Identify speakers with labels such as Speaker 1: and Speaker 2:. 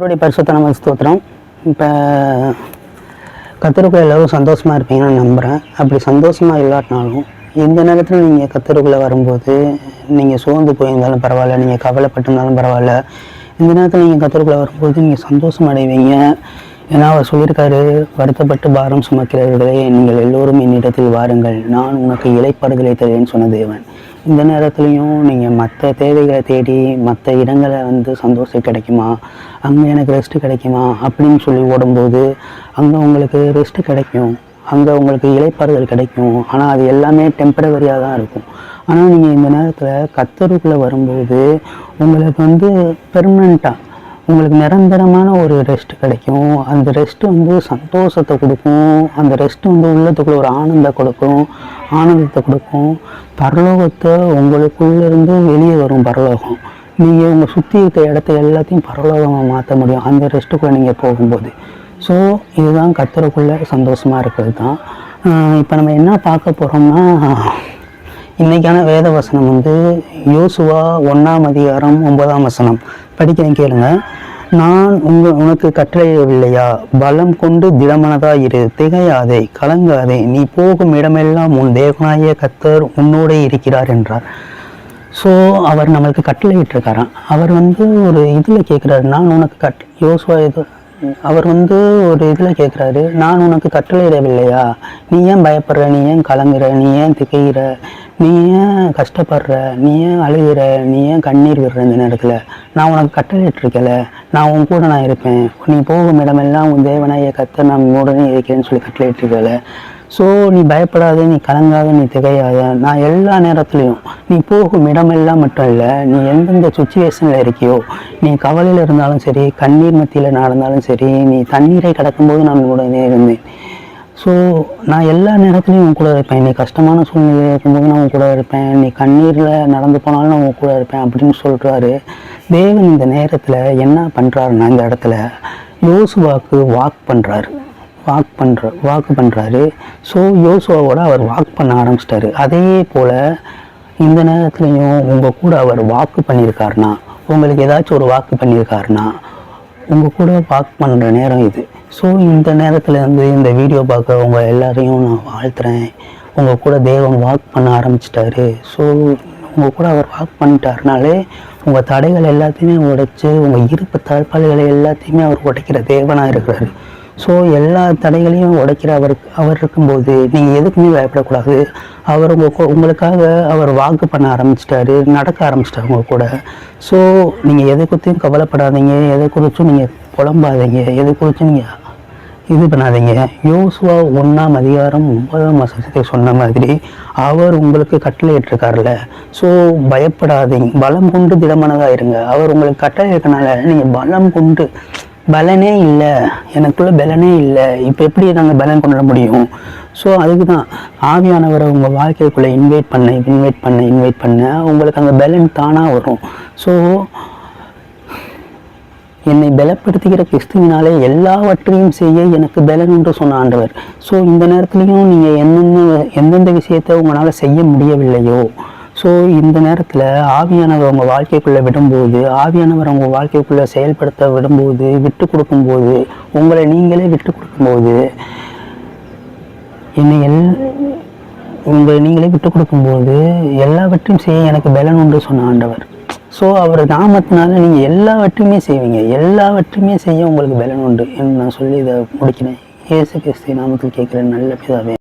Speaker 1: அவருடைய பரிசுத்த நம்ம ஸ்தோத்திரம். இப்போ கத்தருக்குள்ள எல்லாரும் சந்தோஷமாக இருப்பீங்கன்னு நம்புகிறேன் அப்படி சந்தோஷமாக இல்லாட்டினாலும் இந்த நேரத்தில் நீங்கள் கத்தருக்குள்ளே வரும்போது நீங்கள் சோர்ந்து போயிருந்தாலும் பரவாயில்ல நீங்கள் கவலைப்பட்டிருந்தாலும் பரவாயில்ல இந்த நேரத்தில் நீங்கள் கத்தருக்குள்ளே வரும்போது நீங்கள் சந்தோஷம் அடைவீங்க. ஏன்னா அவர் சொல்லியிருக்காரு வருத்தப்பட்டு பாரம் சுமக்கிறவர்களே நீங்கள் எல்லோரும் என்னிடத்தில் வாருங்கள். நான் உனக்கு இலைப்படுதலை தருவேன்னு சொன்ன தேவன். இந்த நேரத்துலையும் நீங்கள் மற்ற தேவைகளை தேடி மற்ற இடங்களை வந்து சந்தோஷம் கிடைக்குமா? அங்கே எனக்கு ரெஸ்ட்டு கிடைக்குமா? அப்படின்னு சொல்லி ஓடும்போது அங்கே உங்களுக்கு ரெஸ்ட்டு கிடைக்கும். அங்கே உங்களுக்கு இலைப்பாறுதல் கிடைக்கும். ஆனால் அது எல்லாமே டெம்பரவரியாக தான் இருக்கும். ஆனால் நீங்கள் இந்த நேரத்தில் கத்தருக்குள்ளே வரும்போது உங்களுக்கு வந்து பெர்மனண்ட்டாக உங்களுக்கு நிரந்தரமான ஒரு ரெஸ்ட் கிடைக்கும். அந்த ரெஸ்ட் வந்து சந்தோஷத்தை கொடுக்கும். அந்த ரெஸ்ட் வந்து உள்ளத்துக்குள்ள ஒரு ஆனந்தம் கொடுக்கும். ஆனந்தத்தை கொடுக்கும். பரலோகத்தை உங்களுக்குள்ளேருந்து வெளியே வரும் பரலோகம். நீங்கள் உங்கள் சுற்றி இருக்க இடத்த எல்லாத்தையும் பரலோகமாக மாற்ற முடியும். அந்த ரெஸ்ட்டுக்குள்ளே நீங்கள் போகும்போது. ஸோ இதுதான் கத்துறக்குள்ளே சந்தோஷமாக இருக்கிறது தான். இப்போ நம்ம என்ன பார்க்க போகிறோம்னா இன்றைக்கான வேத வசனம் வந்து யோசுவா ஒன்றாம் அதிகாரம் ஒன்பதாம் வசனம். படிக்கிறேன் கேளுங்க. நான் உங்கள் உனக்கு கட்டளையிடவில்லையா? பலம் கொண்டு திடமனதாக இரு திகையாதே கலங்காதே. நீ போகும் இடமெல்லாம் உன் தேவனாய கத்தர் உன்னோடே இருக்கிறார் என்றார். ஸோ அவர் நம்மளுக்கு கட்டளையிட்டிருக்காராம். அவர் வந்து ஒரு இதில் கேட்குறாரு நான் உனக்கு கட் யோசுவா இது அவர் வந்து ஒரு இதில் கேட்குறாரு நான் உனக்கு கட்டளையிடவில்லையா? நீ ஏன் பயப்படுற? நீ ஏன் கலங்குற? நீ ஏன் திகைகிற நீ ஏன் கஷ்டப்படுற? நீ ஏன் அழுகிற? நீ ஏன் கண்ணீர் விடுற இந்த நேரத்தில்? நான் உனக்கு கட்டளையிட்டிருக்கல நான் உன் கூட நான் இருப்பேன். நீ போகும் இடமெல்லாம் உன் தேவனாய கத்த நான் உடனே இருக்கிறேன்னு சொல்லி கட்டளையிட்டிருக்கல. ஸோ நீ பயப்படாத நீ கலங்காத நீ திகையாத. நான் எல்லா நேரத்துலையும் நீ போகும் இடமெல்லாம் மட்டும் இல்லை நீ எந்தெந்த சுச்சுவேஷனில் இருக்கியோ நீ கவலையில் இருந்தாலும் சரி கண்ணீர் மத்தியில் நடந்தாலும் சரி நீ தண்ணீரை கடக்கும்போது நான் உடனே இருந்தேன். ஸோ நான் எல்லா நேரத்துலையும் உன் கூட இருப்பேன். நீ கஷ்டமான சூழ்நிலையில் இருக்கும்போது நான் உன் கூட இருப்பேன். நீ கண்ணீரில் நடந்து போனாலும் நான் உன் கூட இருப்பேன் அப்படின்னு சொல்கிறாரு தேவன் இந்த நேரத்தில் என்ன பண்ணுறாருன்னா இந்த இடத்துல யோசுவாக்கு வாக் பண்ணுறாரு வாக் பண்ணுற வாக்கு பண்ணுறாரு ஸோ யோசுவாவோட அவர் வாக் பண்ண ஆரம்பிச்சிட்டாரு. அதே போல் இந்த நேரத்துலையும் உங்கள் கூட அவர் வாக்கு பண்ணியிருக்காருனா உங்களுக்கு ஏதாச்சும் ஒரு வாக்கு பண்ணியிருக்காருனா உங்கள் கூட வாக் பண்ணுற நேரம் இது. ஸோ இந்த நேரத்தில் வந்து இந்த வீடியோ பார்க்க உங்கள் எல்லாரையும் நான் வாழ்த்துறேன். உங்கள் கூட தேவன் வாக் பண்ண ஆரம்பிச்சிட்டாரு. ஸோ உங்கள் கூட அவர் வாக் பண்ணிட்டாருனாலே உங்கள் தடைகள் எல்லாத்தையுமே உடைச்சி உங்கள் இருப்பு தாழ்பாடுகளை எல்லாத்தையுமே அவர் உடைக்கிற தேவனாக இருக்கிறாரு. ஸோ எல்லா தடைகளையும் உடைக்கிற அவருக்கு அவர் இருக்கும்போது நீங்கள் எதுக்குமே பயப்படக்கூடாது. அவர் உங்கள் கூ- உங்களுக்காக அவர் வாக்கு பண்ண ஆரம்பிச்சிட்டாரு நடக்க ஆரம்பிச்சிட்டாரு உங்கள் கூட. ஸோ நீங்கள் எதை குறித்தையும் கவலைப்படாதீங்க. எதை குறித்தும் நீங்கள் புலம்பாதீங்க. எது குறித்தும் நீங்கள் இது பண்ணாதீங்க. யோசுவா ஒன்றாம் அதிகாரம் ஒன்பதாம் வசனத்தை சொன்ன மாதிரி அவர் உங்களுக்கு கட்டளையிட்டிருக்காருல்ல. ஸோ பயப்படாதீங்க. பலம் கொண்டு திடமானதாக இருங்க. அவர் உங்களுக்கு கட்டளை இருக்கனால நீங்கள் பலம் கொண்டு பலனே இல்லை. எனக்குள்ள பலனே இல்லை. இப்போ எப்படி நாங்கள் பலன் கொண்டு வர முடியும்? ஸோ அதுக்கு தான் ஆவியானவரை உங்கள் வாழ்க்கைக்குள்ளே இன்வைட் பண்ண இன்வைட் பண்ண இன்வைட் பண்ண உங்களுக்கு அந்த பலன் தானாக வரும். ஸோ என்னை பலப்படுத்துகிற கிறிஸ்துவினாலே எல்லாவற்றையும் செய்ய எனக்கு பலன் என்று சொன்ன ஆண்டவர். ஸோ இந்த நேரத்துலையும் நீங்கள் என்னென்ன எந்தெந்த விஷயத்தை உங்களால் செய்ய முடியவில்லையோ ஸோ இந்த நேரத்தில் ஆவியானவர் உங்கள் வாழ்க்கைக்குள்ளே விடும்போது ஆவியானவர் உங்கள் வாழ்க்கைக்குள்ளே செயல்படுத்த விடும்போது விட்டு கொடுக்கும்போது உங்களை நீங்களே விட்டு கொடுக்கும்போது என்னை எல் உங்களை நீங்களே விட்டு கொடுக்கும்போது எல்லாவற்றையும் செய்ய எனக்கு பலன் உண்டு சொன்ன ஆண்டவர். ஸோ அவர் நாமத்தினால நீங்கள் எல்லாவற்றையுமே செய்வீங்க. எல்லாவற்றையுமே செய்ய உங்களுக்கு பலன் உண்டு என்று நான் சொல்லி இதை முடிக்கிறேன். இயேசு கிறிஸ்து நாமத்தில் கேட்குற நல்ல பிதாவே.